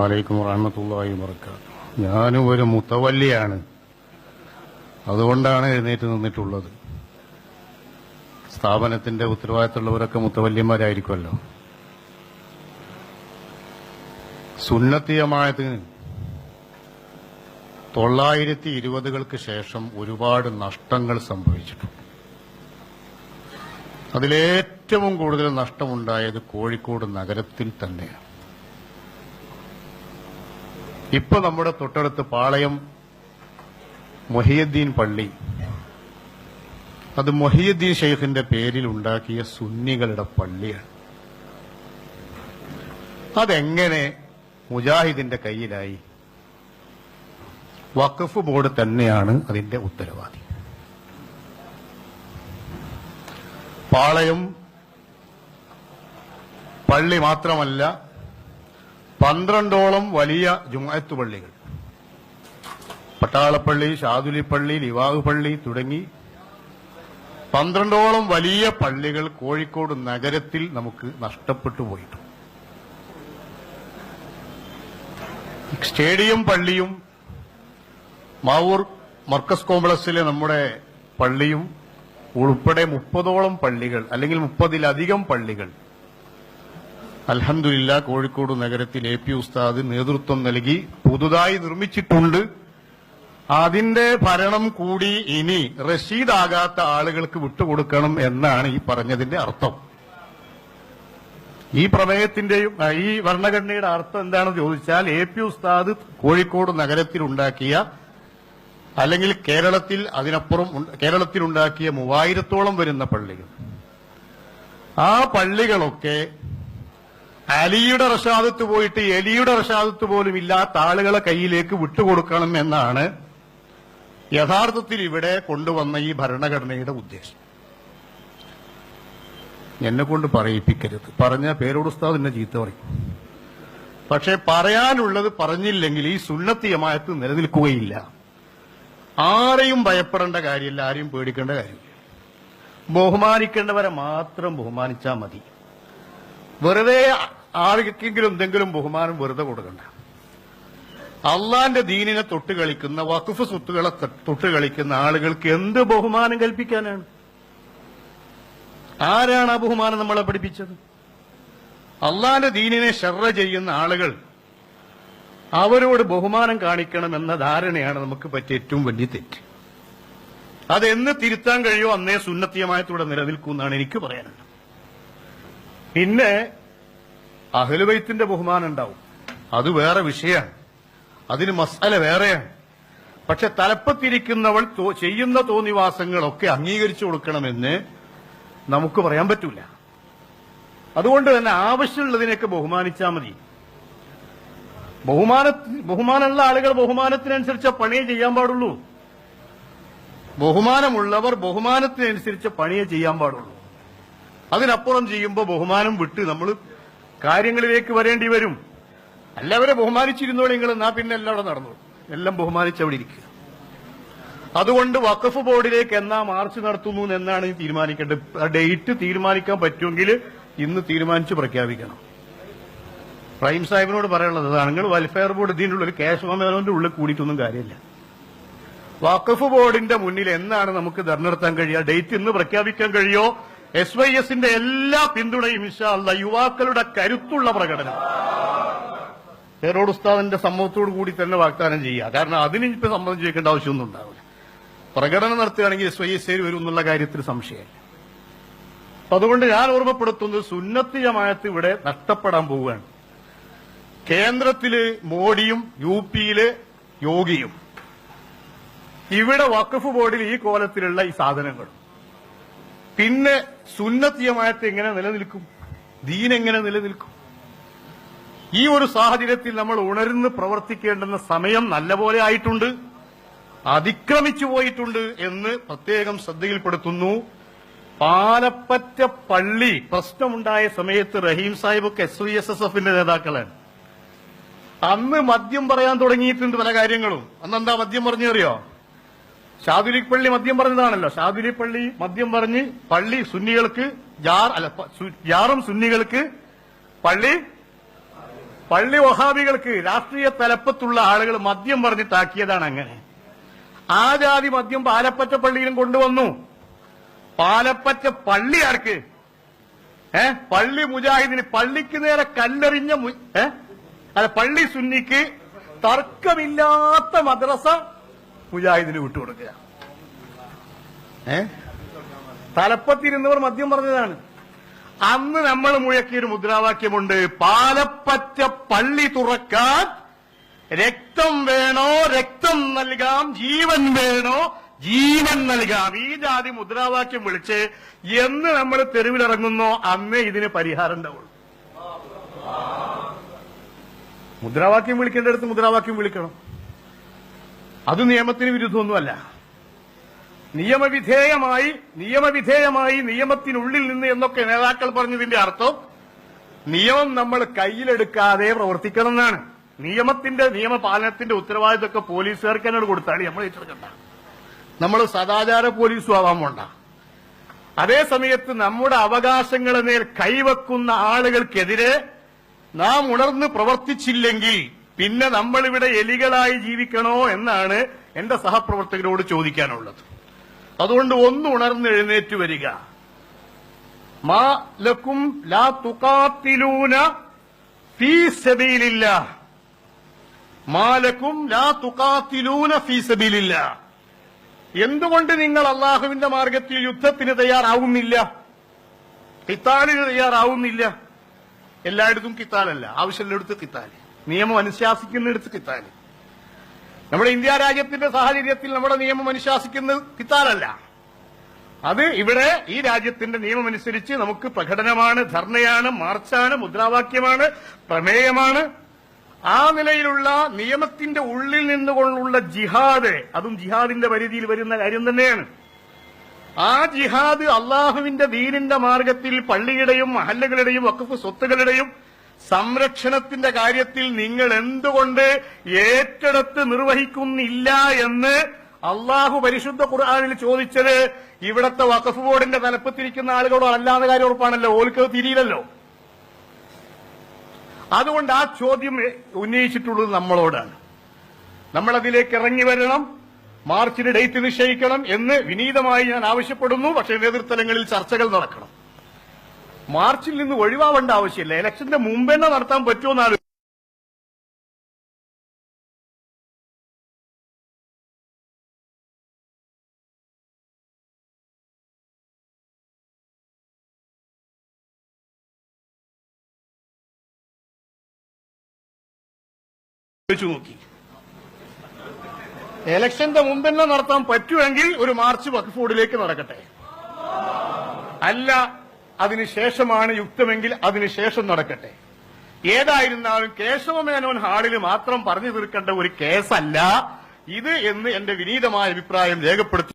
വലൈക്കും വറഹമത്തല്ലാഹി വർക്കാത്തു ഞാനും ഒരു മുത്തവല്ലിയാണ്. അതുകൊണ്ടാണ് എഴുന്നേറ്റ് നിന്നിട്ടുള്ളത്. സ്ഥാപനത്തിന്റെ ഉത്തരവാദിത്തമുള്ളവരൊക്കെ മുത്തവല്യന്മാരായിരിക്കുമല്ലോ സുന്നത്തീയമായതിന് തൊള്ളായിരത്തി ഇരുപതുകൾക്ക് ശേഷം ഒരുപാട് നഷ്ടങ്ങൾ സംഭവിച്ചിട്ടുണ്ട്. അതിലേറ്റവും കൂടുതൽ നഷ്ടമുണ്ടായത് കോഴിക്കോട് നഗരത്തിൽ തന്നെയാണ്. ഇപ്പൊ നമ്മുടെ തൊട്ടടുത്ത് പാളയം മൊഹിയുദ്ദീൻ പള്ളി. അത് മൊഹിയുദ്ദീൻ ഷെയ്ഖിന്റെ പേരിൽ ഉണ്ടാക്കിയ സുന്നികളുടെ പള്ളിയാണ്. അതെങ്ങനെ മുജാഹിദിന്റെ കയ്യിലായി? വഖഫ് ബോർഡ് തന്നെയാണ് അതിന്റെ ഉത്തരവാദി. പാളയം പള്ളി മാത്രമല്ല പന്ത്രണ്ടോളം വലിയ ജുമായത്ത് പള്ളികൾ. പട്ടാളപ്പള്ളി ഷാദുലിപ്പള്ളി ലിവാഹ് പള്ളി തുടങ്ങി പന്ത്രണ്ടോളം വലിയ പള്ളികൾ കോഴിക്കോട് നഗരത്തിൽ നമുക്ക് നഷ്ടപ്പെട്ടു പോയിട്ടുണ്ട് സ്റ്റേഡിയം പള്ളിയും മാവൂർ മർക്കസ് കോംപ്ലക്സിലെ നമ്മുടെ പള്ളിയും ഉൾപ്പെടെ മുപ്പതോളം പള്ളികൾ അല്ലെങ്കിൽ മുപ്പതിലധികം പള്ളികൾ അൽഹംദുലില്ല കോഴിക്കോട് നഗരത്തിൽ എ പി ഉസ്താദ് നേതൃത്വം നൽകി പുതുതായി നിർമ്മിച്ചിട്ടുണ്ട്. അതിന്റെ ഭരണം കൂടി ഇനി റഷീദാകാത്ത ആളുകൾക്ക് വിട്ടുകൊടുക്കണം എന്നാണ് ഈ പറഞ്ഞതിന്റെ അർത്ഥം. ഈ പ്രമേയത്തിന്റെയും ഈ ഭരണഘടനയുടെ അർത്ഥം എന്താണെന്ന് ചോദിച്ചാൽ എ പി ഉസ്താദ് കോഴിക്കോട് നഗരത്തിൽ ഉണ്ടാക്കിയ അല്ലെങ്കിൽ കേരളത്തിൽ അതിനപ്പുറം കേരളത്തിലുണ്ടാക്കിയ മൂവായിരത്തോളം വരുന്ന പള്ളികൾ. ആ പള്ളികളൊക്കെ അലിയുടെ റഷാദത്ത് പോയിട്ട് എലിയുടെ റഷാദത്ത് പോലും ഇല്ലാത്ത ആളുകളെ കയ്യിലേക്ക് വിട്ടുകൊടുക്കണം എന്നാണ് യഥാർത്ഥത്തിൽ ഇവിടെ കൊണ്ടുവന്ന ഈ ഭരണഘടനയുടെ ഉദ്ദേശം. എന്നെ കൊണ്ട് പറയിപ്പിക്കരുത്. പറഞ്ഞ പേരോട് എന്നെ ചീത്ത പറയും. പക്ഷെ പറയാനുള്ളത് പറഞ്ഞില്ലെങ്കിൽ ഈ സുന്നത്തി ജമാഅത്ത് നിലനിൽക്കുകയില്ല. ആരെയും ഭയപ്പെടേണ്ട കാര്യമില്ല ആരെയും പേടിക്കേണ്ട കാര്യമില്ല. ബഹുമാനിക്കേണ്ടവരെ മാത്രം ബഹുമാനിച്ചാൽ മതി. വെറുതെ ആർക്കെങ്കിലും എന്തെങ്കിലും ബഹുമാനം വെറുതെ കൊടുക്കണ്ട. അള്ളാന്റെ ദീനിനെ തൊട്ട് കളിക്കുന്ന വഖഫ് സ്വത്തുകളെ തൊട്ട് കളിക്കുന്ന ആളുകൾക്ക് എന്ത് ബഹുമാനം കൽപ്പിക്കാനാണ്? ആരാണ് ആ ബഹുമാനം നമ്മളെ പഠിപ്പിച്ചത്? അള്ളാന്റെ ദീനിനെ ഷെറ ചെയ്യുന്ന ആളുകൾ അവരോട് ബഹുമാനം കാണിക്കണം എന്ന ധാരണയാണ് നമുക്ക് പറ്റിയ ഏറ്റവും വലിയ തെറ്റ്. അതെന്ന് തിരുത്താൻ കഴിയോ അന്നേ സുന്നത്തിയമായത്തൂടെ നിലനിൽക്കും എന്നാണ് എനിക്ക് പറയാനുള്ളത്. പിന്നെ അഹലുബൈത്തിന്റെ ബഹുമാനം ഉണ്ടാവും. അത് വേറെ വിഷയമാണ്. അതിന് മസാല വേറെയാണ്. പക്ഷെ തലപ്പത്തിരിക്കുന്നവൾ ചെയ്യുന്ന തോന്നിവാസങ്ങളൊക്കെ അംഗീകരിച്ചു കൊടുക്കണമെന്ന് നമുക്ക് പറയാൻ പറ്റൂല. അതുകൊണ്ട് തന്നെ ആവശ്യമുള്ളതിനൊക്കെ ബഹുമാനിച്ചാൽ മതി. ബഹുമാന ബഹുമാനമുള്ള ആളുകൾ ബഹുമാനത്തിനനുസരിച്ച പണിയെ ചെയ്യാൻ പാടുള്ളൂ. ബഹുമാനമുള്ളവർ ബഹുമാനത്തിനനുസരിച്ച് പണിയെ ചെയ്യാൻ പാടുള്ളൂ. അതിനപ്പുറം ചെയ്യുമ്പോൾ ബഹുമാനം വിട്ട് നമ്മൾ കാര്യങ്ങളിലേക്ക് വരേണ്ടി വരും. എല്ലാവരെ ബഹുമാനിച്ചിരുന്നോളൂ നിങ്ങൾ എന്നാ പിന്നെ എല്ലാം അവിടെ നടന്നു. എല്ലാം ബഹുമാനിച്ചവിടെ ഇരിക്കുക. അതുകൊണ്ട് വഖഫ് ബോർഡിലേക്ക് എന്നാ മാർച്ച് നടത്തുന്നു എന്നാണ് ഈ തീരുമാനിക്കേണ്ടത്. ഡേറ്റ് തീരുമാനിക്കാൻ പറ്റുമെങ്കിൽ ഇന്ന് തീരുമാനിച്ച് പ്രഖ്യാപിക്കണം. പ്രൈം സാഹിബിനോട് പറയാനുള്ളത് നിങ്ങൾ വെൽഫെയർ ബോർഡ് ഇതിനുള്ള ഒരു ക്യാഷ് മേലോന്റെ ഉള്ളിൽ കൂടിയിട്ടൊന്നും കാര്യമില്ല. വഖഫ് ബോർഡിന്റെ മുന്നിൽ എന്നാണ് നമുക്ക് തെരഞ്ഞെടുത്താൻ കഴിയുക? ഡേറ്റ് ഇന്ന് പ്രഖ്യാപിക്കാൻ കഴിയോ എസ് വൈ എസിന്റെ എല്ലാ പിന്തുണയും ഇൻഷാല്ല യുവാക്കളുടെ കരുത്തുള്ള പ്രകടനം. പേരോട് ഉസ്താദിന്റെ സമ്മതത്തോടു കൂടി തന്നെ വാഗ്ദാനം ചെയ്യുക. കാരണം അതിന് ഇപ്പൊ സമ്മതം ചോദിക്കേണ്ട ആവശ്യമൊന്നും ഉണ്ടാവില്ല. പ്രകടനം നടത്തുകയാണെങ്കിൽ എസ് വൈ എസ് വരും എന്നുള്ള കാര്യത്തിൽ സംശയമില്ല. അപ്പൊ അതുകൊണ്ട് ഞാൻ ഓർമ്മപ്പെടുത്തുന്നത് സുന്നത്തി ജമായത്ത് ഇവിടെ നഷ്ടപ്പെടാൻ പോവുകയാണ്. കേന്ദ്രത്തിൽ മോഡിയും യു പിയിൽ യോഗിയും. ഇവിടെ വഖഫ് ബോർഡിൽ ഈ കോലത്തിലുള്ള ഈ സാധനങ്ങൾ പിന്നെ സുന്നത്തിയമായിട്ട് എങ്ങനെ നിലനിൽക്കും? ദീൻ എങ്ങനെ നിലനിൽക്കും? ഈ ഒരു സാഹചര്യത്തിൽ നമ്മൾ ഉണർന്ന് പ്രവർത്തിക്കേണ്ടുന്ന സമയം നല്ലപോലെ ആയിട്ടുണ്ട്. അതിക്രമിച്ചു പോയിട്ടുണ്ട് എന്ന് പ്രത്യേകം ശ്രദ്ധയിൽപ്പെടുത്തുന്നു. പാലപ്പറ്റ പള്ളി പ്രശ്നമുണ്ടായ സമയത്ത് റഹീം സാഹിബൊക്കെ എസ് വി എസ് എസ് എഫിന്റെ നേതാക്കളാണ്. അന്ന് മദ്യം പറയാൻ തുടങ്ങിയിട്ടുണ്ട് പല കാര്യങ്ങളും. അന്ന് എന്താ മദ്യം പറഞ്ഞറിയോ ഷാദുലി പള്ളി മദ്യം പറഞ്ഞതാണല്ലോ. ഷാദുലി പള്ളി മദ്യം പറഞ്ഞ് പള്ളി സുന്നികൾക്ക് ജാർ അല്ല ജാറും സുന്നികൾക്ക് പള്ളി പള്ളി വഹാബികൾക്ക് രാഷ്ട്രീയ തലപ്പത്തുള്ള ആളുകൾ മദ്യം പറഞ്ഞിട്ടാക്കിയതാണ് അങ്ങനെ. ആ ജാതി മദ്യം പാലപ്പറ്റ പള്ളിയിലും കൊണ്ടുവന്നു. പാലപ്പറ്റ പള്ളി ആർക്ക്? ഏ? പള്ളി മുജാഹിദിന് പള്ളിക്ക് നേരെ കല്ലെറിഞ്ഞ ഏ? അല്ല പള്ളി സുന്നിക്ക് തർക്കമില്ലാത്ത മദ്രസ മുജാഹിദിന് വിട്ടുകൊടുക്കുക ഏ? തലപ്പത്തിരുന്നവർ മദ്യം പറഞ്ഞതാണ്. അന്ന് നമ്മൾ മുഴക്കിയൊരു മുദ്രാവാക്യമുണ്ട് പാലപ്പറ്റ പള്ളി തുറക്കാൻ രക്തം വേണോ? രക്തം നൽകാം. ജീവൻ വേണോ? ജീവൻ നൽകാം. ഈ ജാതി മുദ്രാവാക്യം വിളിച്ച് എന്ന് നമ്മൾ തെരുവിലിറങ്ങുന്നോ അന്നേ ഇതിന് പരിഹാരം ഉണ്ടാവുള്ളൂ. മുദ്രാവാക്യം വിളിക്കേണ്ടടുത്ത് മുദ്രാവാക്യം വിളിക്കണം. അത് നിയമത്തിന് വിരുദ്ധമൊന്നുമല്ല. നിയമവിധേയമായി നിയമവിധേയമായി നിയമത്തിനുള്ളിൽ നിന്ന് എന്നൊക്കെ നേതാക്കൾ പറഞ്ഞതിന്റെ അർത്ഥം നിയമം നമ്മൾ കയ്യിലെടുക്കാതെ പ്രവർത്തിക്കണം എന്നാണ് നിയമത്തിന്റെ നിയമപാലനത്തിന്റെ ഉത്തരവാദിത്തമൊക്കെ പോലീസുകാർക്ക് തന്നെ കൊടുത്താൽ നമ്മൾ ഏറ്റെടുക്കണ്ട. നമ്മൾ സദാചാര പോലീസും ആവാൻ വേണ്ട അതേസമയത്ത് നമ്മുടെ അവകാശങ്ങളെ നേർ കൈവക്കുന്ന ആളുകൾക്കെതിരെ നാം ഉണർന്ന് പ്രവർത്തിച്ചില്ലെങ്കിൽ പിന്നെ നമ്മളിവിടെ എലികളായി ജീവിക്കണോ എന്നാണ് എന്റെ സഹപ്രവർത്തകരോട് ചോദിക്കാനുള്ളത്. അതുകൊണ്ട് ഒന്ന് ഉണർന്ന് എഴുന്നേറ്റ് വരിക. മാ ലക്കും ലാ തുക്കാത്തിലൂന ഫീ മാലക്കും ലാ തുക്കാത്തിലൂന ഫീ എന്തുകൊണ്ട് നിങ്ങൾ അള്ളാഹുവിന്റെ മാർഗത്തിൽ യുദ്ധത്തിന് തയ്യാറാവുന്നില്ല? കിത്താലിന് തയ്യാറാവുന്നില്ല. എല്ലായിടത്തും കിത്താലല്ല ആവശ്യമുള്ളിടത്ത് കിത്താൽ നിയമം അനുശാസിക്കുന്നിടത്ത് കിത്താൻ നമ്മുടെ ഇന്ത്യ രാജ്യത്തിന്റെ സാഹചര്യത്തിൽ നമ്മുടെ നിയമം അനുശാസിക്കുന്നത് കിത്താനല്ല അത് ഇവിടെ ഈ രാജ്യത്തിന്റെ നിയമമനുസരിച്ച് നമുക്ക് പ്രകടനമാണ് ധർണയാണ് മാർച്ചാണ് മുദ്രാവാക്യമാണ് പ്രമേയമാണ്. ആ നിലയിലുള്ള നിയമത്തിന്റെ ഉള്ളിൽ നിന്നുകൊണ്ടുള്ള ജിഹാദ് അതും ജിഹാദിന്റെ പരിധിയിൽ വരുന്ന കാര്യം തന്നെയാണ്. ആ ജിഹാദ് അള്ളാഹുവിന്റെ ദീനിന്റെ മാർഗത്തിൽ പള്ളിയുടെയും മഹല്ലകളുടെയും വഖഫ് സ്വത്തുകളുടെയും സംരക്ഷണത്തിന്റെ കാര്യത്തിൽ നിങ്ങൾ എന്തുകൊണ്ട് ഏറ്റെടുത്ത് നിർവഹിക്കുന്നില്ല എന്ന് അള്ളാഹു പരിശുദ്ധ ഖുർആാനിൽ ചോദിച്ചത് ഇവിടത്തെ വഖഫ് ബോർഡിന്റെ തലപ്പത്തിരിക്കുന്ന ആളുകളോ അല്ലാതെ കാര്യം ഉറപ്പാണല്ലോ. ഓൽക്ക് തിരിയില്ലല്ലോ. അതുകൊണ്ട് ആ ചോദ്യം ഉന്നയിച്ചിട്ടുള്ളത് നമ്മളോടാണ്. നമ്മളതിലേക്ക് ഇറങ്ങി വരണം മാർച്ചിന് ഡേറ്റ് നിശ്ചയിക്കണം എന്ന് വിനീതമായി ഞാൻ ആവശ്യപ്പെടുന്നു. പക്ഷേ നേതൃത്വങ്ങളിൽ ചർച്ചകൾ നടക്കണം. മാർച്ചിൽ നിന്ന് ഒഴിവാവേണ്ട ആവശ്യമില്ല. ഇലക്ഷന്റെ മുമ്പെന്നെ നടത്താൻ നോക്കി. ഇലക്ഷന്റെ മുമ്പെന്നെ നടത്താൻ പറ്റുമെങ്കിൽ ഒരു മാർച്ച് വഖഫ് ബോർഡിലേക്ക് നടക്കട്ടെ. അല്ല അതിനുശേഷമാണ് യുക്തമെങ്കിൽ അതിനുശേഷം നടക്കട്ടെ. ഏതായിരുന്നാലും കേശവമേനോൻ ഹാളിൽ മാത്രം പറഞ്ഞു തീർക്കേണ്ട ഒരു കേസല്ല. ഇത് എന്ന് എന്റെ വിനീതമായ അഭിപ്രായം രേഖപ്പെടുത്തി